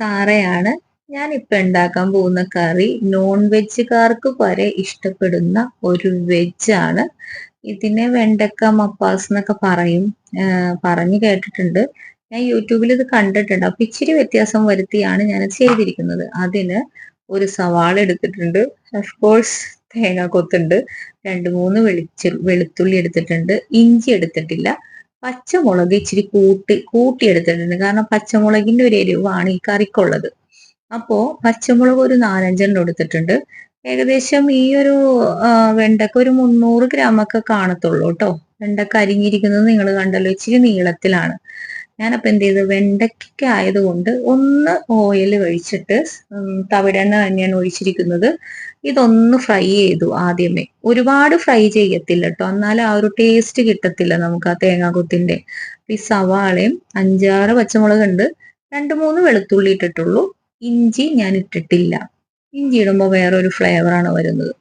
സാറയാണ് ഞാൻ ഇപ്പൊ ഉണ്ടാക്കാൻ പോകുന്ന കറി നോൺ വെജുകാർക്ക് വരെ ഇഷ്ടപ്പെടുന്ന ഒരു വെജാണ് ഇതിനെ വെണ്ടക്ക മപ്പാസ് എന്നൊക്കെ പറയും. പറഞ്ഞു കേട്ടിട്ടുണ്ട്. ഞാൻ യൂട്യൂബിൽ ഇത് കണ്ടിട്ടുണ്ട്. അപ്പൊ ഇച്ചിരി വ്യത്യാസം വരുത്തിയാണ് ഞാൻ ചെയ്തിരിക്കുന്നത്. അതിന് ഒരു സവാള എടുത്തിട്ടുണ്ട്. കോഴ്സ് തേങ്ങ കൊത്തുണ്ട് രണ്ട് മൂന്ന് വെളിച്ച വെളുത്തുള്ളി എടുത്തിട്ടുണ്ട്. ഇഞ്ചി എടുത്തിട്ടില്ല. പച്ചമുളക് ഇച്ചിരി കൂട്ടി കൂട്ടിയെടുത്തിട്ടുണ്ട്. കാരണം പച്ചമുളകിന്റെ ഒരു എരിവാണ് ഈ കറിക്കുള്ളത്. അപ്പോ പച്ചമുളക് ഒരു നാലഞ്ചെണ്ണം എടുത്തിട്ടുണ്ട്. ഏകദേശം ഈ ഒരു വെണ്ടക്ക ഒരു മുന്നൂറ് ഗ്രാം ഒക്കെ കാണത്തുള്ളൂ കേട്ടോ. വെണ്ടക്ക അരിഞ്ഞിരിക്കുന്നത് നിങ്ങൾ കണ്ടല്ലോ ഇച്ചിരി നീളത്തിലാണ്. ഞാനപ്പോ എന്ത് ചെയ്തു വെണ്ടയ്ക്ക ആയതുകൊണ്ട് ഒന്ന് ഓയിൽ ഒഴിച്ചിട്ട് തവിടെണ്ണ തന്നെയാണ് ഒഴിച്ചിരിക്കുന്നത്. ഇതൊന്ന് ഫ്രൈ ചെയ്തു ആദ്യമേ. ഒരുപാട് ഫ്രൈ ചെയ്യത്തില്ല കേട്ടോ എന്നാൽ ആ ഒരു ടേസ്റ്റ് കിട്ടത്തില്ല നമുക്ക് ആ തേങ്ങാക്കൊത്തിന്റെ ഈ സവാളയും അഞ്ചാറ് പച്ചമുളക് ഉണ്ട് രണ്ട് മൂന്ന് വെളുത്തുള്ളി ഇട്ടിട്ടുള്ളൂ. ഇഞ്ചി ഞാൻ ഇട്ടിട്ടില്ല. ഇഞ്ചി ഇടുമ്പോൾ വേറൊരു ഫ്ലേവറാണ് വരുന്നത്.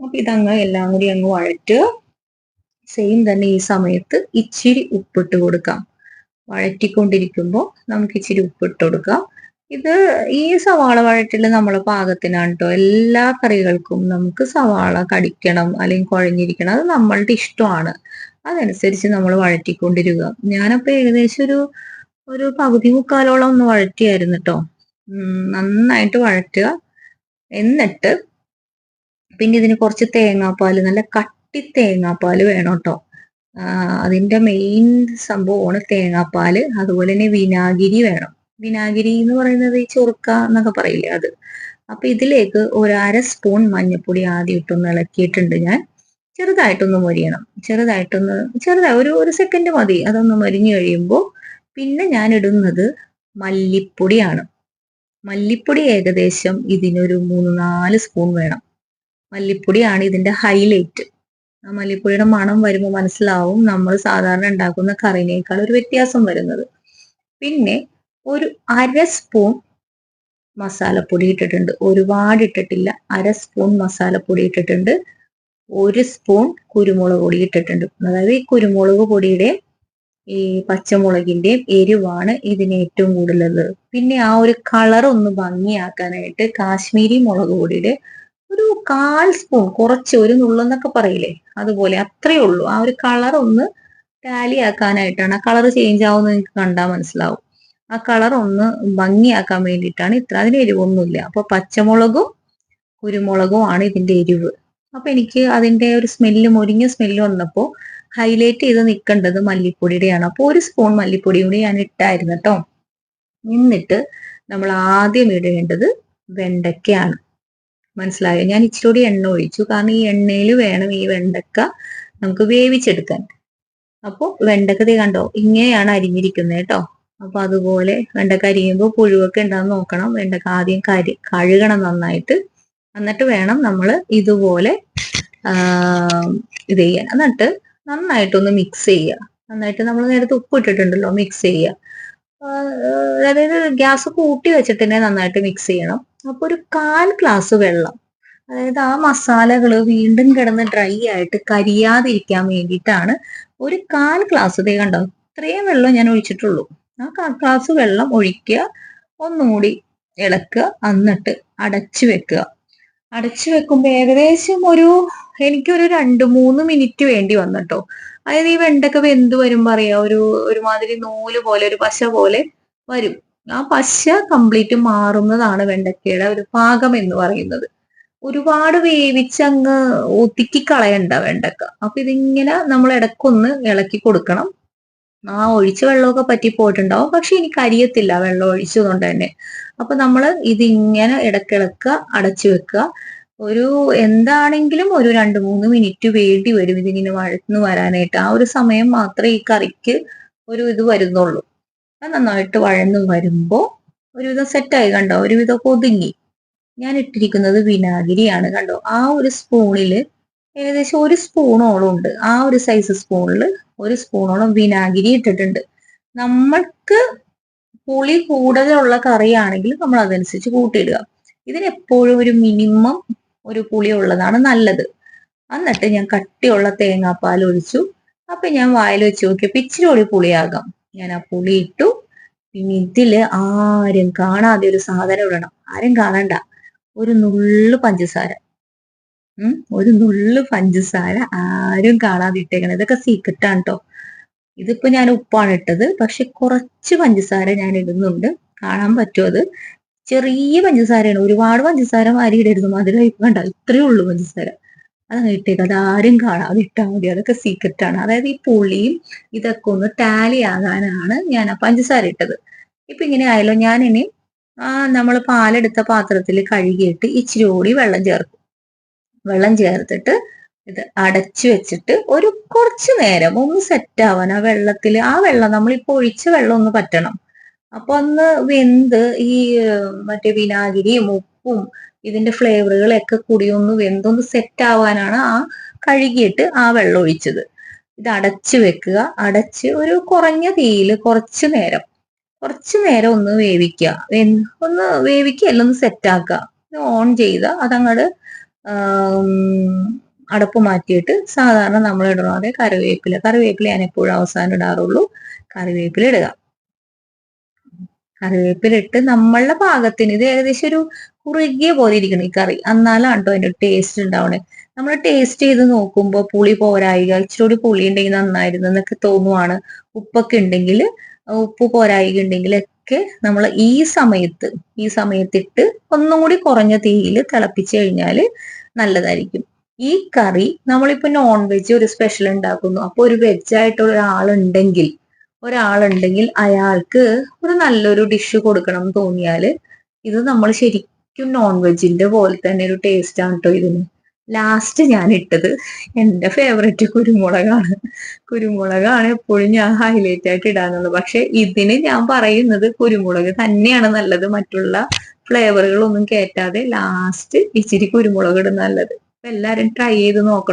അപ്പൊ ഇതങ്ങ് എല്ലാം കൂടി അങ്ങ് വഴറ്റുക. സെയിം തന്നെ ഈ സമയത്ത് ഇച്ചിരി ഉപ്പിട്ട് കൊടുക്കാം. വഴറ്റിക്കൊണ്ടിരിക്കുമ്പോൾ നമുക്ക് ഇച്ചിരി ഉപ്പിട്ട് കൊടുക്കാം. ഇത് ഈ സവാള വഴറ്റിൽ നമ്മൾ പാകത്തിനാണ് കേട്ടോ എല്ലാ കറികൾക്കും നമുക്ക് സവാള കടിക്കണം അല്ലെങ്കിൽ കുഴഞ്ഞിരിക്കണം. അത് നമ്മളുടെ ഇഷ്ടമാണ്. അതനുസരിച്ച് നമ്മൾ വഴറ്റിക്കൊണ്ടിരിക്കുക ഞാനപ്പോ ഏകദേശം ഒരു ഒരു പകുതി മുക്കാലോളം ഒന്ന് വഴറ്റിയായിരുന്നു കേട്ടോ നന്നായിട്ട് വഴറ്റുക. എന്നിട്ട് പിന്നെ ഇതിന് കുറച്ച് തേങ്ങാപ്പാൽ നല്ല കട്ടി തേങ്ങാപ്പാൽ വേണം കേട്ടോ അതിന്റെ മെയിൻ സംഭവമാണ് തേങ്ങാപ്പാൽ അതുപോലെ തന്നെ വിനാഗിരി വേണം. വിനാഗിരി എന്ന് പറയുന്നത് ഈ ചൊറുക്ക എന്നൊക്കെ പറയില്ലേ അത്? അപ്പൊ ഇതിലേക്ക് ഒരു അര സ്പൂൺ മഞ്ഞൾപ്പൊടി ആദ്യം ഇട്ടൊന്ന് ഇളക്കിയിട്ടുണ്ട് ഞാൻ. ചെറുതായിട്ടൊന്ന് മൊരിയണം. ചെറുതായിട്ടൊന്ന് ചെറുതായി ഒരു ഒരു സെക്കൻഡ് മതി. അതൊന്ന് മരിഞ്ഞു കഴിയുമ്പോൾ പിന്നെ ഞാൻ ഇടുന്നത് മല്ലിപ്പൊടിയാണ്. മല്ലിപ്പൊടി ഏകദേശം ഇതിനൊരു മൂന്ന് നാല് സ്പൂൺ വേണം. മല്ലിപ്പൊടിയാണ് ഇതിന്റെ ഹൈലൈറ്റ് മല്ലിപ്പൊടിയുടെ മണം വരുമ്പോൾ മനസ്സിലാവും നമ്മൾ സാധാരണ ഉണ്ടാക്കുന്ന കറിനേക്കാൾ ഒരു വ്യത്യാസം വരുന്നത്. പിന്നെ ഒരു അര സ്പൂൺ മസാലപ്പൊടി ഇട്ടിട്ടുണ്ട്. ഒരുപാട് ഇട്ടിട്ടില്ല. അര സ്പൂൺ മസാലപ്പൊടി ഇട്ടിട്ടുണ്ട്. ഒരു സ്പൂൺ കുരുമുളക് പൊടി ഇട്ടിട്ടുണ്ട്. അതായത് ഈ കുരുമുളക് പൊടിയുടെ ഈ പച്ചമുളകിന്റെയും എരിവാണ് ഇതിന് ഏറ്റവും കൂടുതലുള്ളത്. പിന്നെ ആ ഒരു കളർ ഒന്ന് ഭംഗിയാക്കാനായിട്ട് കാശ്മീരി മുളക് പൊടിയുടെ ഒരു കാൽ സ്പൂൺ കുറച്ച് ഒരു നുള്ളെന്നൊക്കെ പറയില്ലേ? അതുപോലെ അത്രയേ ഉള്ളൂ. ആ ഒരു കളർ ഒന്ന് ടാലി ആക്കാനായിട്ടാണ്. ആ കളർ ചേഞ്ച് ആവുമെന്ന് നിങ്ങൾക്ക് കണ്ടാൽ മനസ്സിലാവും. ആ കളർ ഒന്ന് ഭംഗിയാക്കാൻ വേണ്ടിയിട്ടാണ് ഇത്ര. അതിന് എരിവൊന്നുമില്ല. അപ്പൊ പച്ചമുളകും കുരുമുളകും ആണ് ഇതിന്റെ എരിവ്. അപ്പൊ എനിക്ക് അതിന്റെ ഒരു സ്മെല്ല് മുരിഞ്ഞ സ്മെല്ല് വന്നപ്പോൾ ഹൈലൈറ്റ് ചെയ്ത് നിൽക്കേണ്ടത് മല്ലിപ്പൊടിയുടെയാണ്. അപ്പോൾ ഒരു സ്പൂൺ മല്ലിപ്പൊടി കൂടി ഞാൻ ഇട്ടായിരുന്നു കേട്ടോ. എന്നിട്ട് നമ്മൾ ആദ്യം ഇടേണ്ടത് വെണ്ടയ്ക്കയാണ്. മനസ്സിലായോ? ഞാൻ ഇച്ചിരി എണ്ണ ഒഴിച്ചു. കാരണം ഈ എണ്ണയിൽ വേണം ഈ വെണ്ടക്ക നമുക്ക് വേവിച്ചെടുക്കാൻ. അപ്പോൾ വെണ്ടക്ക തീ കണ്ടോ ഇങ്ങനെയാണ് അരിഞ്ഞിരിക്കുന്നത് കേട്ടോ. അപ്പൊ അതുപോലെ വെണ്ടക്ക അരിയുമ്പോൾ പുഴുവൊക്കെ ഉണ്ടാകുന്ന നോക്കണം. വെണ്ടക്ക ആദ്യം കരി കഴുകണം നന്നായിട്ട്. എന്നിട്ട് വേണം നമ്മൾ ഇതുപോലെ ഇത് ചെയ്യാൻ. എന്നിട്ട് നന്നായിട്ടൊന്ന് മിക്സ് ചെയ്യുക. നന്നായിട്ട് നമ്മൾ നേരത്തെ ഉപ്പ് ഇട്ടിട്ടുണ്ടല്ലോ മിക്സ് ചെയ്യുക. അതായത് ഗ്യാസ് കൂട്ടി വെച്ചിട്ട് തന്നെ നന്നായിട്ട് മിക്സ് ചെയ്യണം. അപ്പൊ ഒരു കാൽ ഗ്ലാസ് വെള്ളം. അതായത് ആ മസാലകൾ വീണ്ടും കിടന്ന് ഡ്രൈ ആയിട്ട് കരിയാതിരിക്കാൻ വേണ്ടിയിട്ടാണ് ഒരു കാൽ ഗ്ലാസ് ദേ കണ്ടോ? ഇത്രയും വെള്ളം ഞാൻ ഒഴിച്ചിട്ടുള്ളൂ. ആ കാൽ ഗ്ലാസ് വെള്ളം ഒഴിക്കുക ഒന്നുകൂടി ഇളക്കുക എന്നിട്ട് അടച്ചു വെക്കുക. അടച്ചു വെക്കുമ്പോൾ ഏകദേശം ഒരു എനിക്കൊരു രണ്ട് മൂന്ന് മിനിറ്റ് വേണ്ടി വന്നിട്ടോ. അതായത് ഈ വെണ്ടക്ക വെന്ത് വരുമ്പോ അറിയാം? ഒരു ഒരുമാതിരി നൂൽ പോലെ ഒരു പശ പോലെ വരും. ആ പശ കംപ്ലീറ്റ് മാറുന്നതാണ് വെണ്ടക്കയുടെ ഒരു പാകം എന്ന് പറയുന്നത്. ഒരുപാട് വേവിച്ചങ്ങ് ഒതുക്കി കളയണ്ട വെണ്ടക്ക. അപ്പൊ ഇതിങ്ങനെ നമ്മൾ ഇടക്കൊന്ന് ഇളക്കി കൊടുക്കണം. ആ ഒഴിച്ച വെള്ളമൊക്കെ പറ്റി പോയിട്ടുണ്ടാവും. പക്ഷെ എനിക്ക് അരിയത്തില്ല വെള്ളം ഒഴിച്ചതുകൊണ്ട് തന്നെ. അപ്പൊ നമ്മൾ ഇതിങ്ങനെ ഇടക്കിളക്കുക അടച്ചു വെക്കുക. ഒരു എന്താണെങ്കിലും ഒരു രണ്ട് മൂന്ന് മിനിറ്റ് വേണ്ടി വരും ഇതിങ്ങനെ വഴന്നു വരാനായിട്ട്. ആ ഒരു സമയം മാത്രമേ ഈ കറിക്ക് ഒരു ഇത് വരുന്നുള്ളൂ. നന്നായിട്ട് വഴന്നു വരുമ്പോൾ ഒരുവിധം സെറ്റായി കണ്ടോ? ഒരുവിധം ഒതുങ്ങി. ഞാൻ ഇട്ടിരിക്കുന്നത് വിനാഗിരിയാണ് കണ്ടോ? ആ ഒരു സ്പൂണിൽ ഏകദേശം ഒരു സ്പൂണോളം ഉണ്ട്. ആ ഒരു സൈസ് സ്പൂണിൽ ഒരു സ്പൂണോളം വിനാഗിരി ഇട്ടിട്ടുണ്ട്. നമ്മൾക്ക് പുളി കൂടുതലുള്ള കറിയാണെങ്കിൽ നമ്മൾ അതനുസരിച്ച് കൂട്ടിയിടുക. ഇതിനെപ്പോഴും ഒരു മിനിമം ഒരു പുളി ഉള്ളതാണ് നല്ലത്. എന്നിട്ട് ഞാൻ കട്ടിയുള്ള തേങ്ങാപ്പാൽ ഒഴിച്ചു. അപ്പൊ ഞാൻ വായിൽ വെച്ച് നോക്കിയപ്പോ ഇച്ചിരി കൂടി പുളിയാകാം. ഞാൻ ആ പുളി ഇട്ടു. പിന്നെ ഇതിൽ ആരും കാണാതെ ഒരു സാധനം ഇടണം. ആരും കാണണ്ട. ഒരു നുള്ളു പഞ്ചസാര. ഉം ഒരു നുള്ളു പഞ്ചസാര ആരും കാണാതെ ഇട്ടേക്കണം ഇതൊക്കെ സീക്രട്ടാണ് കേട്ടോ ഇതിപ്പോ ഞാൻ ഉപ്പാണ് ഇട്ടത്. പക്ഷെ കുറച്ച് പഞ്ചസാര ഞാൻ ഇടുന്നുണ്ട്. കാണാൻ പറ്റുമോ അത്? ചെറിയ പഞ്ചസാരയാണ്. ഒരുപാട് പഞ്ചസാര മാരി ഇടരുത്. മധുരം വേണ്ട ഇത്രയേ ഉള്ളൂ പഞ്ചസാര. അതങ്ങ് കിട്ടിയത് അത് ആരും കാണാതെ ഇട്ടാൽ മതി. അതൊക്കെ സീക്രട്ട് ആണ്. അതായത് ഈ പുളിയും ഇതൊക്കെ ഒന്ന് ടാലി ആകാനാണ് ഞാൻ ആ പഞ്ചസാര ഇട്ടത്. ഇപ്പൊ ഇങ്ങനെ ആയല്ലോ. ഞാൻ ഇനി ആ നമ്മൾ പാലെടുത്ത പാത്രത്തിൽ കഴുകിയിട്ട് ഇച്ചിരി കൂടി വെള്ളം ചേർക്കും. വെള്ളം ചേർത്തിട്ട് ഇത് അടച്ചു വെച്ചിട്ട് ഒരു കുറച്ച് നേരം ഒന്ന് സെറ്റ് ആവാൻ ആ വെള്ളത്തിൽ ആ വെള്ളം നമ്മൾ ഇപ്പൊ ഒഴിച്ച വെള്ളം ഒന്ന് പറ്റണം. അപ്പൊ ഒന്ന് വെന്ത് ഈ മറ്റേ വിനാഗിരിയും ഉപ്പും ഇതിന്റെ ഫ്ലേവറുകളൊക്കെ കൂടി ഒന്ന് വെന്തൊന്ന് സെറ്റ് ആവാനാണ് ആ കഴുകിയിട്ട് ആ വെള്ളം ഒഴിച്ചത്. ഇത് അടച്ചു വെക്കുക. അടച്ച് ഒരു കുറഞ്ഞ തീയിൽ കുറച്ച് നേരം. കുറച്ച് നേരം ഒന്ന് വേവിക്കുക. ഒന്ന് വേവിക്കുക ഒന്ന് സെറ്റ് ആക്കുക. ഓൺ ചെയ്ത അതങ്ങട് അടപ്പ് മാറ്റിയിട്ട് സാധാരണ നമ്മൾ ഇടണ കറിവേപ്പില. കറിവേപ്പില ഞാൻ എപ്പോഴും അവസാനം ഇടാറുള്ളൂ. കറിവേപ്പില ഇടുക. കറിവേപ്പില ഇട്ട് നമ്മളുടെ പാകത്തിന് ഇത് ഏകദേശം ഒരു കുറുകിയ പോലെ ഇരിക്കണം ഈ കറി. എന്നാലാണ് കേട്ടോ അതിന്റെ ടേസ്റ്റ് ഉണ്ടാവണേ. നമ്മൾ ടേസ്റ്റ് ചെയ്ത് നോക്കുമ്പോൾ പുളി പോരായിക ഇച്ചിരി പുളി ഉണ്ടെങ്കിൽ നന്നായിരുന്നു എന്നൊക്കെ തോന്നുവാണ്. ഉപ്പൊക്കെ ഉണ്ടെങ്കിൽ ഉപ്പ് പോരായിക ഉണ്ടെങ്കിൽ ഒക്കെ നമ്മൾ ഈ സമയത്ത് ഈ സമയത്തിട്ട് ഒന്നും കൂടി കുറഞ്ഞ തീയിൽ തിളപ്പിച്ചു കഴിഞ്ഞാൽ നല്ലതായിരിക്കും. ഈ കറി നമ്മളിപ്പോ നോൺ വെജ് ഒരു സ്പെഷ്യൽ ഉണ്ടാക്കുന്നു. അപ്പൊ ഒരു വെജ് ആയിട്ടുള്ള ഒരാളുണ്ടെങ്കിൽ ഒരാളുണ്ടെങ്കിൽ അയാൾക്ക് ഒരു നല്ലൊരു ഡിഷ് കൊടുക്കണം എന്ന് തോന്നിയാൽ ഇത് നമ്മൾ ശരിക്കും നോൺ വെജിന്റെ പോലെ തന്നെ ഒരു ടേസ്റ്റ് ആണ് കേട്ടോ ഇതിന്. ലാസ്റ്റ് ഞാൻ ഇട്ടത് എന്റെ ഫേവറേറ്റ് കുരുമുളകാണ്. കുരുമുളകാണ് എപ്പോഴും ഞാൻ ഹൈലൈറ്റ് ആയിട്ട് ഇടാന്നുള്ളത് പക്ഷെ ഇതിന് ഞാൻ പറയുന്നത് കുരുമുളക് തന്നെയാണ് നല്ലത്. മറ്റുള്ള ഫ്ലേവറുകളൊന്നും കേറ്റാതെ ലാസ്റ്റ് ഇച്ചിരി കുരുമുളക് ഇടുന്ന നല്ലത്. എല്ലാരും ട്രൈ ചെയ്ത് നോക്കണം.